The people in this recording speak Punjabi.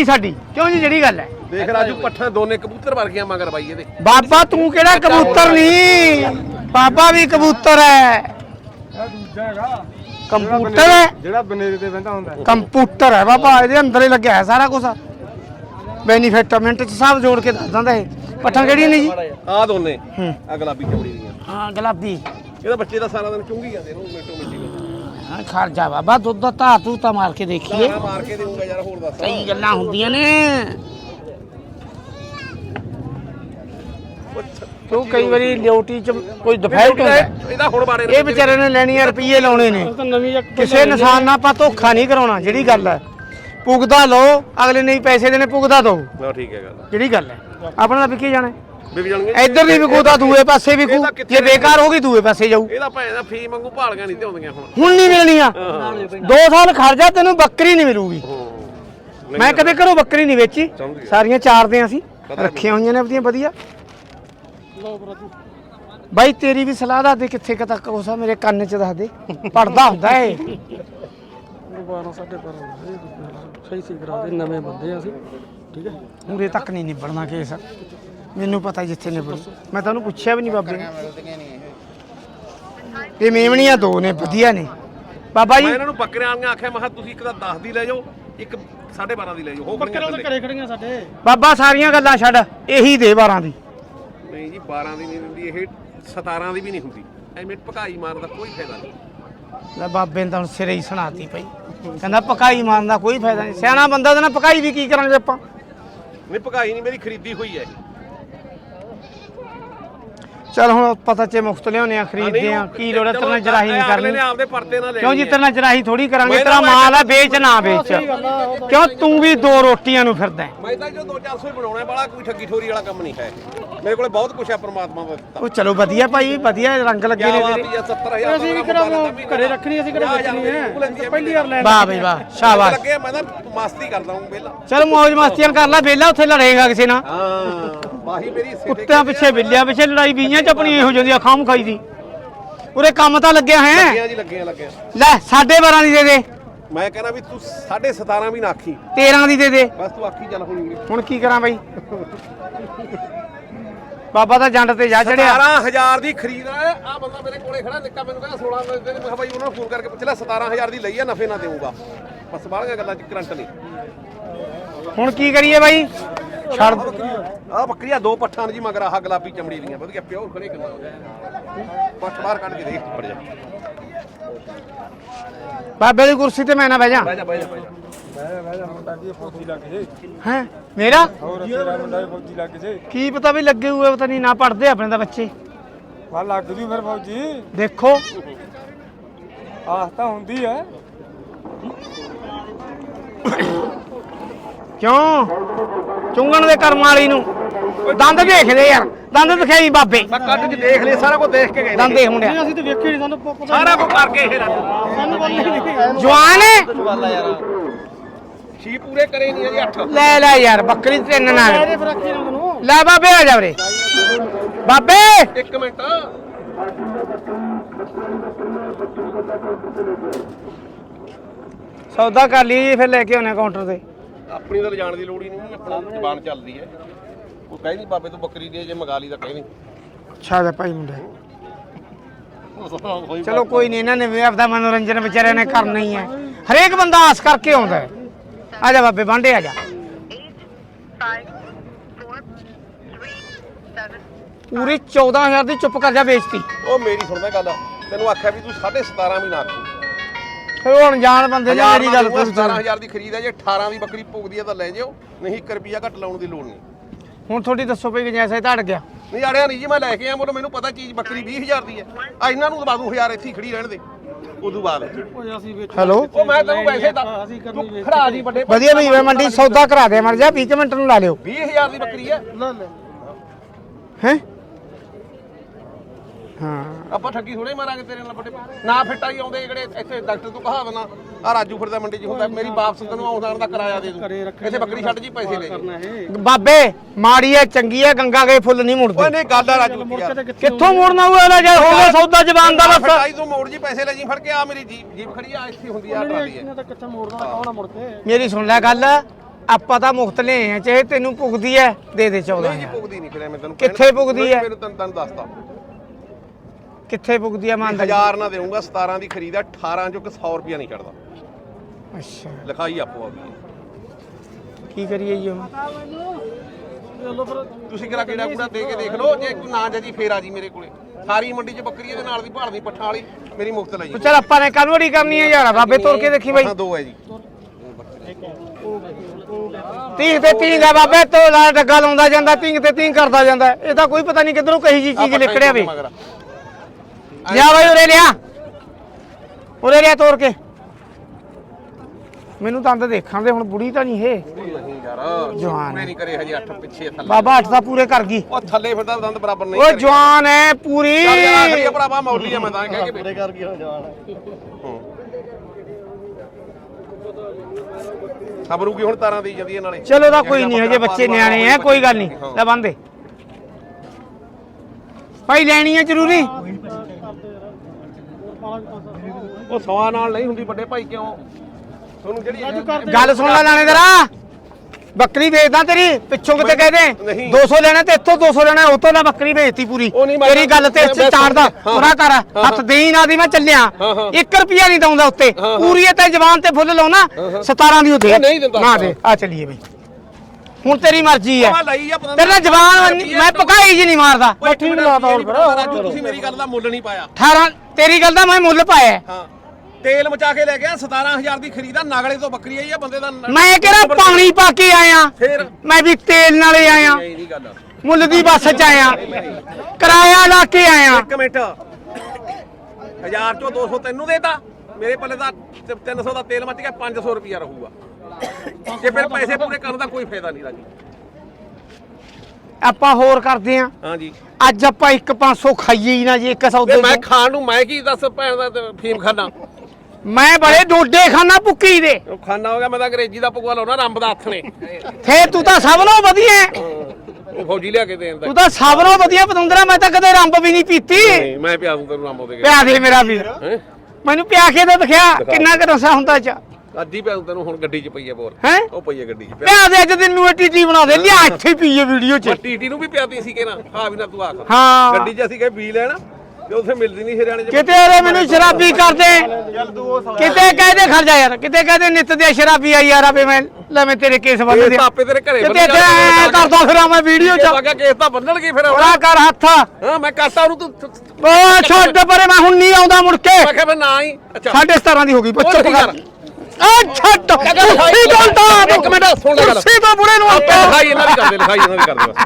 ਪਕਾਈ ਸਾਡੀ ਕਿਉਂ ਜੀ ਜਿਹੜੀ ਗੱਲ ਹੈ? ਦੇਖ ਰਾਜੂ ਪੱਠਾਂ ਦੋਨੇ ਕਬੂਤਰ ਵਰਗੀਆਂ ਮਗਰ ਬਾਈ ਇਹਦੇ। ਬਾਬਾ ਤੂੰ ਕਿਹੜਾ ਕਬੂਤਰ ਨਹੀਂ? ਬਾਬਾ ਵੀ ਕਬੂਤਰ ਹੈ। ਇਹ ਦੂਜਾ ਹੈਗਾ। ਕੰਪਿਊਟਰ ਹੈ। ਜਿਹੜਾ ਬਨੇਰੇ ਤੇ ਬਹਿੰਦਾ ਹੁੰਦਾ ਕੰਪਿਊਟਰ ਹੈ ਬਾਬਾ ਇਹਦੇ ਅੰਦਰ ਹੀ ਲੱਗਿਆ ਹੈ ਸਾਰਾ ਕੁਝ ਬੈਨੀਫਿਟ ਮਿੰਟ ਚ ਸਭ ਜੋੜ ਕੇ ਦੱਸ ਦਿੰਦਾ ਇਹ। ਪੱਠਾਂ ਕਿਹੜੀਆਂ ਨੇ ਜੀ? ਆ ਦੋਨੇ ਹੂੰ। ਆ ਗੁਲਾਬੀ ਚਮੜੀ ਦੀਆਂ। ਹਾਂ ਗੁਲਾਬੀ। ਇਹਦਾ ਬੱਚੇ ਦਾ ਸਾਰਾ ਦਿਨ ਚੁੰਗੀ ਜਾਂਦੇ ਨੂੰ ਮਿੰਟੋ ਮਿੰਟੀ। ਹਾਂ ਖਰਜਾ ਬਾਬਾ ਦੁੱਧ ਦਾ ਧਾ ਤੂੰ ਤਾਂ ਮਾਰ ਕੇ ਦੇਖੀਏ। ਧਾਰਾ ਮਾਰ ਕੇ ਦੇਊਗਾ ਯਾਰ ਹੋਰ ਦੱਸ। ਕਈ ਗੱਲਾਂ ਹੁੰਦੀਆਂ ਨੇ। ਕਿਉਂ ਕਈ ਵਾਰੀ ਲਿਓਟੀ ਚ ਕੋਈ ਡਿਫੈਕਟ ਹੁੰਦਾ। ਹੈ। ਇਹਦਾ ਹੁਣ ਬਾਰੇ ਇਹ ਵਿਚਾਰੇ ਨੇ ਲੈਣੀ ਆ ਰੁਪਈਏ ਲਾਉਣੇ ਨੇ। ਕਿਸੇ ਇਨਸਾਨ ਨਾਲ ਆਪਾਂ ਧੋਖਾ ਨਹੀਂ ਕਰਾਉਣਾ ਜਿਹੜੀ ਗੱਲ ਹੈ। ਪੁਗਦਾ ਲਓ ਅਗਲੇ ਨੇ ਪੈਸੇ ਦੇਣੇ ਪੁਗਦਾ ਦੋ। ਨਾ ਠੀਕ ਹੈ ਗੱਲ। ਜਿਹੜੀ ਗੱਲ ਹੈ। ਆਪਣਾ ਤਾਂ ਵਿਕੀ ਜਾਣਾ। ਵਿਕ ਜਾਣਗੇ। ਇੱਧਰ ਨਹੀਂ ਵਿਕੂ ਤਾਂ ਦੂਏ ਪਾਸੇ ਵਿਕੂ ਜੇ ਬੇਕਾਰ ਹੋ ਗਈ ਦੂਏ ਪਾਸੇ ਜਾਊ। ਇਹਦਾ ਭੈਣ ਦਾ ਫੀ ਮੰਗੂ ਭਾਲੀਆਂ ਨਹੀਂ ਤੇ ਆਉਂਦੀਆਂ ਹੁਣ। ਹੁਣ ਨਹੀਂ ਮਿਲਣੀਆਂ ਦੋ ਸਾਲ ਖਰਜਾ ਤੈਨੂੰ ਬੱਕਰੀ ਨਹੀਂ ਮਿਲੂਗੀ। ਮੈਂ ਕਦੇ ਘਰੋਂ ਬੱਕਰੀ ਨਹੀਂ ਵੇਚੀ। ਸਾਰੀਆਂ ਚਾਰਦੇ ਆਂ ਅਸੀਂ ਰੱਖੀਆਂ ਹੋਈਆਂ ਨੇ ਆਪਣੀਆਂ ਵਧੀਆ। ਬਾਈ ਤੇਰੀ ਵੀ ਸਲਾਹ ਦੱਸ ਦੇ ਕਿੱਥੇ ਕੁ ਤੱਕ ਕੋਸਾ ਮੇਰੇ ਕੰਨ 'ਚ ਦੱਸ ਦੇ। ਪੜਦਾ ਹੁੰਦਾ ਏ 12 12 ਸਹੀ ਸੀ ਕਰਾ ਦੇ ਨਵੇਂ ਬੰਦੇ ਆ ਅਸੀਂ। ਠੀਕ ਹੈ। ਮੂਰੇ ਤੱਕ ਨਹੀਂ ਨਿਬੜਨਾ ਕੇਸ। ਮੈਨੂੰ ਪਤਾ ਜਿੱਥੇ ਨਿਬੜੂ ਮੈਂ ਤੁਹਾਨੂੰ ਪੁੱਛਿਆ ਵੀ ਨਹੀਂ ਬਾਬੇ ਨੂੰ। ਇਹ। ਮੇਵਣੀਆਂ ਦੋ ਨੇ ਵਧੀਆ ਨੇ। ਬਾਬਾ ਜੀ। ਮੈਂ ਇਹਨਾਂ ਨੂੰ ਬੱਕਰਿਆਂ ਵਾਲੀਆਂ ਆਖਿਆ ਮੈਂ ਕਿਹਾ ਤੁਸੀਂ ਇੱਕ ਤਾਂ 10 ਦੀ ਲੈ ਜਾਓ ਇੱਕ 12.5 ਦੀ ਲੈ ਜਾਓ ਹੋ ਬੱਕਰੇ ਉਹਦੇ ਘਰੇ ਖੜੀਆਂ ਸਾਡੇ। ਬਾਬਾ ਸਾਰੀਆਂ ਗੱਲਾਂ ਛੱਡ ਇਹੀ ਦੇ 12 ਦੀ। ਨਹੀਂ ਜੀ 12 ਦੀ ਨਹੀਂ ਹੁੰਦੀ ਇਹ 17 ਦੀ ਵੀ ਨਹੀਂ ਹੁੰਦੀ। ਐਵੇਂ ਭਕਾਈ ਮਾਰਨ ਦਾ ਕੋਈ ਫਾਇਦਾ ਨਹੀਂ। ਲੈ ਬਾਬੇ ਨੇ ਤਾਂ ਹੁਣ ਸਿਰੇ ਹੀ ਸੁਣਾਤੀ ਪਈ। ਕਹਿੰਦਾ ਪਕਾਈ ਮਾਰਨ ਦਾ ਕੋਈ ਫਾਇਦਾ ਨਹੀਂ। ਸਿਆਣਾ ਬੰਦਾ ਉਹਦੇ ਨਾਲ ਪਕਾਈ ਵੀ ਕੀ ਕਰਾਂਗੇ ਆਪਾਂ? ਨਹੀਂ ਭਕਾਈ ਨਹੀਂ ਮੇਰੀ ਖਰੀਦੀ ਹੋਈ ਹੈ ਇਹ। ਚਲ ਹੁਣ ਪਤਾ ਚ ਮੁਫਤ ਲਿਆਉਨੇ ਆ ਖਰੀਦਦੇ ਆ ਕੀ ਲੋੜ ਹੈ ਤੇਰੇ ਨਾਲ ਜਰਾਹੀ ਨਹੀਂ ਕਰਨੀ। ਨੇ ਆਪਦੇ ਪਰਤੇ ਨਾਲ ਲੈ ਕਿਉਂ ਜੀ ਲਈ ਤੇਰੇ ਨਾਲ ਜਰਾਹੀ ਥੋੜੀ ਕਰਾਂਗੇ? ਤੇਰਾ ਤਾਂ ਮਾਲ ਆ ਵੇਚ ਨਾ ਵੇਚ। ਕਿਉਂ ਤੂੰ ਵੀ ਦੋ ਰੋਟੀਆਂ ਨੂੰ ਫਿਰਦਾ। ਮੈਂ ਤਾਂ ਜੋ 2-400 ਹੀ ਬਣਾਉਣਾ ਬਾਲਾ ਕੋਈ ਠੱਗੀ ਠੋਰੀ ਵਾਲਾ ਕੰਮ ਨਹੀਂ ਹੈ ਮੇਰੇ ਕੋਲੇ ਬਹੁਤ ਕੁਝ ਹੈ ਪ੍ਰਮਾਤਮਾ ਦਾ ਦਿੱਤਾ। ਉਹ ਚਲੋ ਵਧੀਆ ਭਾਈ ਵਧੀਆ ਰੰਗ ਲੱਗੇ ਨੇ ਤੇਰੇ। ਹੈ 70000 ਅਸੀਂ ਵੀ ਕਿਹੜਾ ਘਰੇ ਰੱਖਣੀ ਅਸੀਂ ਕਿਹੜਾ ਵੇਚਣੀ ਹੈ। ਪਹਿਲੀ ਵਾਰ ਲੈਣ ਵਾਹ ਬਈ ਵਾਹ ਸ਼ਾਬਾਸ਼। ਲੱਗੇ ਮੈਂ ਤਾਂ ਮਸਤੀ ਕਰਦਾ ਹੂੰ ਪਹਿਲਾਂ ਚਲ ਮौज ਮਸਤੀਆਂ ਕਰ ਲੈ ਵੇਲਾ ਉੱਥੇ ਲੜੇਗਾ ਕਿਸੇ ਨਾਲ। ਹਾਂ। ਕੁੱਤਿਆਂ ਪਿੱਛੇ ਬਿੱਲਿਆਂ ਪਿੱਛੇ ਲੜਾਈ ਬੀਆਂ ਚ ਆਪਣੀ ਇਹੋ ਜਿਹੀ ਖਾਮ ਖਾਈ ਦੀ ਉਰੇ ਕੰਮ ਤਾਂ ਲੱਗਿਆ ਹੈ। ਲੱਗਿਆ ਜੀ ਲੱਗਿਆ ਲੱਗਿਆ। ਲੈ 12.5 ਦੀ ਦੇ ਦੇ। ਮੈਂ ਕਹਿੰਦਾ ਵੀ ਤੂੰ 17.5 ਵੀ ਨਾ ਆਖੀ। 13 ਦੀ ਦੇ ਦੇ। ਬਸ ਤੂੰ ਆਖੀ ਚੱਲ ਹੁਣ ਹੁਣ ਕੀ ਕਰਾਂ ਬਾਈ? ਬਾਬਾ ਦਾ ਜੰਡ ਤੇ ਜਾ ਚੜਿਆ। 17000 ਦੀ ਖਰੀਦ ਆ। ਆ ਬੰਦਾ ਮੇਰੇ ਕੋਲੇ ਖੜਾ ਨਿੱਕਾ ਮੈਨੂੰ ਕਹਿੰਦਾ 16 ਦੇ ਦੇ ਮੈਂ ਕਿਹਾ ਬਾਈ ਉਹਨਾਂ ਨੂੰ ਫੋਨ ਕਰਕੇ ਪੁੱਛ ਲੈ 17000 ਦੀ ਲਈ ਆ ਨਫੇ ਨਾ ਦੇਊਗਾ। ਬਸ ਬਾਹਲੀਆਂ ਗੱਲਾਂ ਚ ਕਰੰਟ ਨਹੀਂ। ਹੁਣ ਕੀ ਕਰੀਏ ਬਾਈ? ਆ ਬੱਕਰੀਆਂ ਦੋ ਪੱਠਾਂ ਨੇ ਜੀ ਮਗਰ ਆਹ ਗੁਲਾਬੀ ਚਮੜੀ ਦੀਆਂ। ਵਧੀਆ ਪਿਓਰ ਖੜੇ ਕਿੰਨਾ ਪੱਠ ਬਾਹਰ ਕੱਢ ਕੇ ਦੇਖ। ਪੜ ਜਾ ਬਾਬੇ ਦੀ ਕੁਰਸੀ ਤੇ ਮੈਂ ਨਾ ਬਹਿ ਜਾ। ਬਹਿ ਜਾ ਬਹਿ ਜਾ ਬਹਿ ਜਾ। ਮੈਂ ਮੈਂ ਮੁੰਡਾ ਕੀ ਫੌਜੀ ਲੱਗ ਜੇ ਹੈ? ਮੇਰਾ? ਹੋਰ ਤੇਰਾ ਮੁੰਡਾ ਵੀ ਫੌਜੀ ਲੱਗ ਜੇ ਕੀ ਪਤਾ ਵੀ ਲੱਗੇ ਹੋਏ ਪਤਾ ਨਹੀਂ ਨਾ ਪੜਦੇ ਆਪਣੇ ਦਾ ਬੱਚੇ। ਵਾ ਲੱਗ ਜੂ ਫਿਰ ਫੌਜੀ। ਦੇਖੋ। ਆਸ ਤਾਂ ਹੁੰਦੀ ਹੈ ਕਿਉਂ? ਚੁੰਗਣ ਦੇ ਕਰਮ ਵਾਲੀ ਨੂੰ। ਦੰਦ ਦੇਖ ਲੈ ਯਾਰ ਦੰਦ ਦਿਖਾਈ ਬਾਬੇ। ਮੈਂ ਕੱਢ ਕੇ ਦੇਖ ਲਿਆ ਸਾਰਾ ਕੁਝ ਦੇਖ ਕੇ ਗਏ ਦੰਦ ਦੇਖ ਮੁੰਡਿਆ ਅਸੀਂ ਤਾਂ ਵੇਖੇ ਨਹੀਂ ਸਾਨੂੰ ਪਤਾ ਸਾਰਾ ਕੁਝ ਕਰਕੇ ਇਹ ਰੱਖ ਸਾਨੂੰ ਪਤਾ ਨਹੀਂ। ਜਵਾਨ ਹੈ ਛੀ ਪੂਰੇ ਕਰੇ ਨਹੀਂ ਜੀ 8 ਲੈ ਲੈ ਯਾਰ ਬੱਕਰੀ ਤਿੰਨ ਨਾਲ। ਲੈ ਬਾਬੇ ਆ ਜਾ ਵੀਰੇ। ਬਾਬੇ! ਇੱਕ ਮਿੰਟ। ਸੌਦਾ ਕਰ ਲਈ ਫਿਰ ਲੈ ਕੇ ਆਉਣੇ ਕਾਊਂਟਰ ਤੇ। ਆਪਣੀ ਤਾਂ ਲਿਜਾਣ ਦੀ ਲੋੜ ਹੀ ਨਹੀਂ ਆਪਣਾ ਜ਼ਬਾਨ ਚੱਲਦੀ ਹੈ। ਉਹ ਕਹੀ ਨਹੀਂ ਬਾਬੇ ਤੂੰ ਬੱਕਰੀ ਦੇ ਜੇ ਮੰਗਾ ਲਈ ਤਾਂ ਕਹੀ ਨਹੀਂ। ਅੱਛਾ ਜਾ ਭਾਈ ਮੁੰਡਾ। ਚਲੋ ਕੋਈ ਨਹੀਂ ਇਹਨਾਂ ਨੇ ਵੀ ਆਪਦਾ ਮਨੋਰੰਜਨ ਵਿਚਾਰਿਆਂ ਨੇ ਕਰਨਾ ਹੀ ਹੈ। ਹਰੇਕ ਬੰਦਾ ਆਸ ਕਰਕੇ ਆਉਂਦਾ ਹੈ। ਆ ਜਾ ਬਾਬੇ ਬਾਂਡੇ ਆ ਜਾ। eight, five, four, three, seven, ਪੂਰੀ 14000 ਦੀ ਚੁੱਪ ਕਰ ਜਾ ਵੇਚਤੀ ਉਹ ਮੇਰੀ ਸੁਣਦਾ ਗੱਲ ਤੈਨੂੰ ਆਖਿਆ ਵੀ ਤੂੰ 17.5 ਵੀ ਨਾ ਆਖੀ। ਫਿਰ ਉਹ ਅਣਜਾਣ ਬੰਦੇ ਨੇ ਮੇਰੀ ਗੱਲ ਤੋਂ 17000 ਦੀ ਖਰੀਦ ਹੈ ਜੇ 18 ਦੀ ਬੱਕਰੀ ਭੁਗਦੀ ਹੈ ਤਾਂ ਲੈ ਜਿਓ ਨਹੀਂ 1 ਰੁਪਿਆ ਘੱਟ ਲਾਉਣ ਦੀ ਲੋੜ ਨਹੀਂ। ਹੁਣ ਤੁਹਾਡੀ ਦੱਸੋ ਭਈ ਗੰਜਾਇਸ਼ ਹੈ ਧੜ ਗਿਆ। ਨਹੀਂ ਅੜਿਆ ਨਹੀਂ ਜੀ ਮੈਂ ਲੈ ਕੇ ਆਇਆ ਬੋਲੋ ਮੈਨੂੰ ਪਤਾ ਚੀਜ਼ ਬੱਕਰੀ 20000 ਦੀ ਹੈ। ਆ ਇਹਨਾਂ ਨੂੰ ਦਵਾ ਦੂੰ 1000 ਇੱਥੇ ਹੀ ਖੜੀ ਰਹਿਣ ਦੇ। ਉਦੋਂ ਬਾਅਦ। ਓਏ ਅਸੀਂ ਵੇਚ ਹੈਲੋ? ਉਹ ਮੈਂ ਤੈਨੂੰ ਪੈਸੇ ਦਾ ਅਸੀਂ ਕਰਨੀ ਵੇਚ ਖੜਾ ਜੀ ਵੱਡੇ ਵਧੀਆ ਭਈ ਵੇ ਮੰਡੀ ਸੌਦਾ ਕਰਾ ਦੇ ਮਰ ਜਾ 20 ਮਿੰਟ ਨੂੰ ਲਾ ਲਿਓ। 20000 ਦੀ ਬੱਕਰੀ ਹੈ। ਲੈ ਲੈ। ਹੈ? ਹਾਂ। ਆਪਾਂ ਠੱਗੀ ਥੋੜੇ ਮਾਰਾਂਗੇ ਤੇਰੇ ਨਾਲ ਵੱਡੇ ਨਾ ਫਿੱਟਾ ਹੀ ਆਉਂਦੇ ਜਿਹੜੇ ਇੱਥੇ ਡਾਕਟਰ ਤੋਂ ਕਹਾ ਦੇਣਾ ਆ ਰਾਜੂ ਫਿਰਦਾ ਮੰਡੀ 'ਚ ਹੁੰਦਾ ਮੇਰੀ ਵਾਪਸ ਤੈਨੂੰ ਆਉਣ ਦਾ ਕਿਰਾਇਆ ਦੇ ਦੂੰ। ਇੱਥੇ ਬੱਕਰੀ ਛੱਡ ਜੀ ਪੈਸੇ ਲੈ ਜੀ। ਬਾਬੇ ਮਾੜੀ ਹੈ ਚੰਗੀ ਹੈ ਗੰਗਾ ਗਏ ਫੁੱਲ ਨਹੀਂ ਓਏ ਮੁੜਦੇ ਨਹੀਂ ਗੱਲ ਆ ਰਾਜੂ ਕਿੱਥੇ ਮੋੜਨਾ ਹੋਇਆ ਲੈ ਜਾ ਹੋ ਗਿਆ ਸੌਦਾ ਜ਼ਬਾਨ ਦਾ ਬਸ ਫਟਾਈ ਤੋਂ ਮੋੜ ਜੀ ਪੈਸੇ ਲੈ ਜੀ ਫੜ ਕੇ ਆ ਮੇਰੀ ਜੀਪ। ਜੀਪ ਖੜੀ ਆ ਇੱਥੇ ਹੁੰਦੀ ਆ ਟਰਾਲੀ ਤਾਂ ਕਿੱਥੇ ਮੋੜਦਾ ਕੌਣ ਆ ਮੁੜ ਕੇ? ਮੇਰੀ ਸੁਣ ਲੈ ਗੱਲ ਆਪਾਂ ਤਾਂ ਮੁਫਤ ਲਿਆਏ ਆ ਚਾਹੇ ਤੈਨੂੰ ਪੁੱਗਦੀ ਐ ਦੇ ਦੇ 14 ਨਹੀਂ ਜੀ ਪੁੱਗਦੀ ਨਹੀਂ ਫਿਰ ਐਵੇਂ ਤੈਨੂੰ ਕਿੱਥੇ ਨਹੀਂ, ਹੈ? ਮੈਨੂੰ ਤੈਨੂੰ ਤੈਨੂੰ ਦੱਸਦਾ ਕਿੱਥੇ ਪੁੱਗਦੀ ਐ ਮੰਨਦਾ ਹਜ਼ਾਰ ਨਾ ਦੇਊਂਗਾ 17 ਦੀ ਖਰੀਦ ਆ 18 ਚੋਂ 100 ਰੁਪਿਆ ਨਹੀਂ ਛੱਡਦਾ ਅੱਛਾ। ਲਿਖਾਈ ਆਪੋ ਆਪੀ। ਕੀ ਕਰੀਏ ਜੀ ਹੁਣ? ਤੁਸੀਂ ਕਿਹੜਾ ਕਿਹੜਾ ਕੂੜਾ ਦੇ ਕੇ ਦੇਖ ਲਓ ਜੇ ਕੋਈ ਨਾ ਜਜੀ ਫੇਰ ਆ ਜੀ ਮੇਰੇ ਕੋਲੇ। ਸਾਰੀ ਮੰਡੀ 'ਚ ਬੱਕਰੀ ਇਹਦੇ ਨਾਲ ਦੀ ਭਾਲਦੀ ਪੱਠਾਂ ਵਾਲੀ ਮੇਰੀ ਮੁਫਤ ਲਈ ਚੱਲ ਆਪਾਂ ਨੇ ਕਨਵਰਟੀ ਕਰਨੀ ਹੈ ਯਾਰ ਬਾਬੇ ਤੋਰ ਕੇ ਦੇਖੀ ਬਾਈ। ਹਾਂ ਦੋ ਹੈ ਜੀ। ਤੀਂਗ ਤੇ ਤੀਂਗ ਆ ਬਾਬੇ ਤੋ ਲਾ ਡੱਗਾ ਲਾਉਂਦਾ ਜਾਂਦਾ ਤੀਂਗ ਤੇ ਤੀਂਗ ਕਰਦਾ ਜਾਂਦਾ। ਇਹ ਤਾਂ ਕੋਈ ਪਤਾ ਨਹੀਂ ਕਿੱਧਰੋਂ ਕਹੀ ਜੀ ਚੀਜ਼ ਨਿਕੜਿਆ ਵੇ। ਲਿਆ ਬਾਈ ਉਰੇ ਲਿਆ। ਉਰੇ ਲਿਆ ਤੋਰ ਕੇ। ਮੈਨੂੰ ਦੰਦ ਦੇਖਾਂ ਦੇ ਹੁਣ ਬੁੜੀ ਤਾਂ ਨਹੀਂ ਇਹ। ਨਹੀਂ ਯਾਰ। ਜਵਾਨ ਪੂਰੇ ਨਹੀਂ ਕਰੇ ਹਜੇ 8 ਪਿੱਛੇ ਥੱਲੇ। ਬਾਬਾ ਅੱਠ ਤਾਂ ਪੂਰੇ ਕਰ ਗਈ। ਉਹ ਥੱਲੇ ਫਿਰਦਾ ਦੰਦ ਬਰਾਬਰ ਨਹੀਂ ਉਹ। ਜਵਾਨ ਹੈ ਪੂਰੀ। ਚੱਲ ਯਾਰ ਆਖਰੀ ਆ ਭਰਾਵਾ ਮੌਲੀ ਆ ਮੈਂ ਤਾਂ ਕਹਿ ਕੇ ਪੂਰੇ ਕਰ ਗਿਆ ਜਵਾਨ। ਖਬਰੂ ਕੀ ਹੁਣ ਤਾਰਾਂ ਦੀ ਜਾਂਦੀ ਹੈ ਨਾਲੇ। ਚਲੋ ਤਾਂ ਕੋਈ ਨਹੀਂ ਹਜੇ ਬੱਚੇ ਨਿਆਣੇ ਐ ਕੋਈ ਗੱਲ ਨਹੀਂ। ਲੈ ਬੰਦੇ ਭਾਈ ਲੈਣੀ ਹੈ ਜ਼ਰੂਰੀ। ਉਹ ਸਵਾ ਨਾਲ ਨਹੀਂ ਹੁੰਦੀ ਵੱਡੇ ਭਾਈ ਕਿਉਂ ਤੁਹਾਨੂੰ ਜਿਹੜੀ ਗੱਲ ਸੁਣ ਲੈ ਲਾਣੇਦਾਰਾ ਬੱਕਰੀ ਵੇਚਦਾ ਤੇਰੀ ਪਿੱਛੋਂ ਕਿਤੇ ਕਹਦੇ ਨਹੀਂ। 200 ਲੈਣਾ ਤੇ ਇੱਥੋਂ 200 ਲੈਣਾ ਉਤੋਂ ਦਾ ਬੱਕਰੀ ਵੇਚਤੀ ਪੂਰੀ ਤੇਰੀ ਗੱਲ ਤੇ ਮੈਂ ਚਾੜਦਾ। ਪੂਰਾ ਕਰ ਹੱਥ। ਦੇਈ ਨਾ ਦੀ ਮੈਂ ਚੱਲਿਆ ਹਾਂ, ਹਾਂ। 1 ਰੁਪਿਆ ਨਹੀਂ ਦਊਂਦਾ ਉੱਤੇ। ਪੂਰੀ ਤੇ ਜਵਾਨ ਤੇ ਫੁੱਲ ਲਾਉਣਾ 17 ਦੀ ਦਿੰਦਾ। ਨਾ ਦੇ ਆ ਚੱਲੀਏ ਬਈ ਹੁਣ ਤੇਰੀ ਮਰਜ਼ੀ ਹੈ। ਮੈਂ ਲਈ ਆ ਪਤਾ ਤੇਰੇ ਨਾਲ ਜਵਾਨ ਮੈਂ ਪਕਾਈ ਜੀ ਨਹੀਂ ਮਾਰਦਾ। ਠੀਕ ਲਾਤਾ ਹੋਰ ਤੁਸੀਂ ਮੇਰੀ ਗੱਲ ਦਾ ਮੁੱਲ ਨਹੀਂ ਪਾਇਆ। 18 ਤੇਰੀ ਗੱਲ ਦਾ ਮੈਂ ਮੁੱਲ ਪਾਇਆ। ਹੈ। ਹਾਂ ਤੇਲ ਮਚਾ ਕੇ ਲੈ ਗਿਆ 17000 ਦੀ ਖਰੀਦ ਨਗਲੇ ਤੋਂ ਬੱਕਰੀ ਆਈ ਆ ਬੰਦੇ ਦਾ ਨ- ਮੈਂ ਕਿਹੜਾ ਪਾਣੀ ਪਾ ਕੇ ਆਇਆ? ਫੇਰ? ਮੈਂ ਵੀ ਤੇਲ ਨਾਲੇ ਆਇਆ। ਇਹ ਨਹੀਂ ਗੱਲ ਮੁੱਲ ਦੀ ਬੱਸ ਚ ਆਇਆ। ਕਿਰਾਇਆ ਲਾ ਕੇ ਆਇਆ। ਇੱਕ ਮਿੰਟ। 1000 ਚੋਂ 200 ਤੈਨੂੰ ਦੇਤਾ। ਮੇਰੇ ਪੱਲੇ ਦਾ 300 ਦਾ ਤੇਲ ਮੱਚ ਗਿਆ 500 ਰੁਪਿਆ ਰਹੂਗਾ। ਜੇ ਫਿਰ ਪੈਸੇ ਪੂਰੇ ਕਰਨ ਦਾ ਕੋਈ ਫਾਇਦਾ ਨਹੀਂ ਰਾਜੀ। ਆਪਾਂ ਹੋਰ ਕਰਦੇ ਆ। ਹਾਂਜੀ। ਅੱਜ ਆਪਾਂ 1 500 ਖਾਈਏ ਹੀ ਨਾ ਜੀ ਇੱਕ ਸੌਦੇ ਮੈਂ। ਖਾਣ ਨੂੰ ਮੈਂ ਕੀ ਦੱਸ ਭੈਣ ਦਾ ਫੀਮ ਖਾਣਾ ਮੈਂ ਬੜੇ ਡੋਡੇ ਖਾਣਾ ਭੁੱਕੀ ਦੇ। ਉਹ ਖਾਣਾ ਹੋ ਗਿਆ ਮੈਂ ਤਾਂ ਅੰਗਰੇਜ਼ੀ ਦਾ ਪਕਵਾ ਲਾਉਣਾ ਰੰਬ ਦਾ ਹੱਥ ਨੇ। ਫੇ ਤੂੰ ਤਾਂ ਸਭ ਨਾਲੋਂ ਵਧੀਆ। ਉਹ ਫੌਜੀ ਲਿਆ ਕੇ ਦੇਣ ਦਾ। ਤੂੰ ਤਾਂ ਸਭ ਨਾਲੋਂ ਵਧੀਆ ਪਤੰਦਰਾ ਮੈਂ ਤਾਂ ਕਦੇ ਰੰਬ ਵੀ ਨਹੀਂ ਪੀਤੀ। ਮੈਂ ਪਿਆ ਦੂੰ ਤੈਨੂੰ ਰੰਬ ਪਿਆ ਦੇ ਮੇਰਾ ਵੀਰ। ਹੈ? ਮੈਨੂੰ ਪਿਆ ਕੇ ਤਾਂ ਦਿਖਿਆ ਕਿੰਨਾ ਕੁ ਰਸਾ ਹੁੰਦਾ ਚ। ਅੱਜ ਹੀ ਪਿਆ ਦੂੰ ਤੈਨੂੰ ਹੁਣ ਗੱਡੀ 'ਚ ਪਈ ਹੈ ਬੋਰ ਹੈ? ਉਹ ਪਈ ਹੈ ਗੱਡੀ 'ਚ। ਪਿਆ ਪਿਆ ਦੇ ਅੱਜ ਤੈਨੂੰ ਇਹ ਟੀਟੀ ਬਣਾ ਦੇ ਲਿਆ ਇੱਥੇ ਹੀ ਪੀਏ ਵੀਡੀਓ ਚ। ਮੈਂ ਟੀਟੀ ਨੂੰ ਵੀ ਪਿਆਤੀ ਸੀ ਕਿ ਨਾ ਖਾ ਵੀ ਨਾ ਤੂੰ ਆਖ। ਹਾਂ। ਗੱਡੀ 'ਚ ਅਸੀਂ ਗਏ ਬੀ ਲੈਣ ਤੇ ਉੱਥੇ ਮਿਲਦੀ ਨਹੀਂ ਹਰਿਆਣੇ 'ਚ। ਕਿਤੇ ਇਹਦੇ ਮੈਨੂੰ ਸ਼ਰਾਬੀ ਕਰਦੇ। ਕਿਤੇ ਕਹਦੇ ਖੜ ਜਾ ਯਾਰ ਕਿਤੇ ਕਹਦੇ ਨਿੱਤ ਦੇ ਸ਼ਰਾਬੀ ਆ ਯਾਰ ਆਪੇ ਮੈਂ ਲੈ ਮੈਂ ਤੇਰੇ ਕੇਸ ਬੰਨ ਦੇ ਤਾਂ ਆਪੇ ਤੇਰੇ ਘਰੇ ਕਿਤੇ ਇੱਥੇ ਐਂ ਕਰਦਾ ਫਿਰ ਮੈਂ ਵੀਡੀਓ ਚ। ਲੱਗਾ ਕੇਸ ਤਾਂ ਬੰਨਣਗੇ ਫਿਰ ਬੜਾ ਕਰ ਹੱਥ। ਹਾਂ ਮੈਂ ਕਰਤਾ ਉਹਨੂੰ ਤੂੰ ਓ ਛੱਡ ਪਰੇ ਮੈਂ ਹੁਣ ਨਹੀਂ ਆਉਂਦਾ ਮੁੜ ਕੇ। ਮੈਂ ਕਿਹਾ ਫਿਰ ਨਾ ਹੀ ਅੱਛਾ। ਸਾਢੇ 17 ਦੀ ਹੋ ਗਈ ਬੱਚਾ ਉਹ ਠੀਕ ਕਰ। ਆ ਛੱਡ। ਕੁਰਸੀ ਤੋਂ ਤਾਂ ਇੱਕ ਮਿੰਟ ਸੁਣ ਲੈ ਗੱਲ। ਕੁਰਸੀ ਤੋਂ ਬੁੜੇ ਨੂੰ ਆਪੇ ਲਿਖਾਈ ਇਹਨਾਂ ਦੀ ਕਰਦੇ ਲਿਖਾਈ ਇਹਨਾਂ ਦੀ ਕਰਦੇ ਬਸ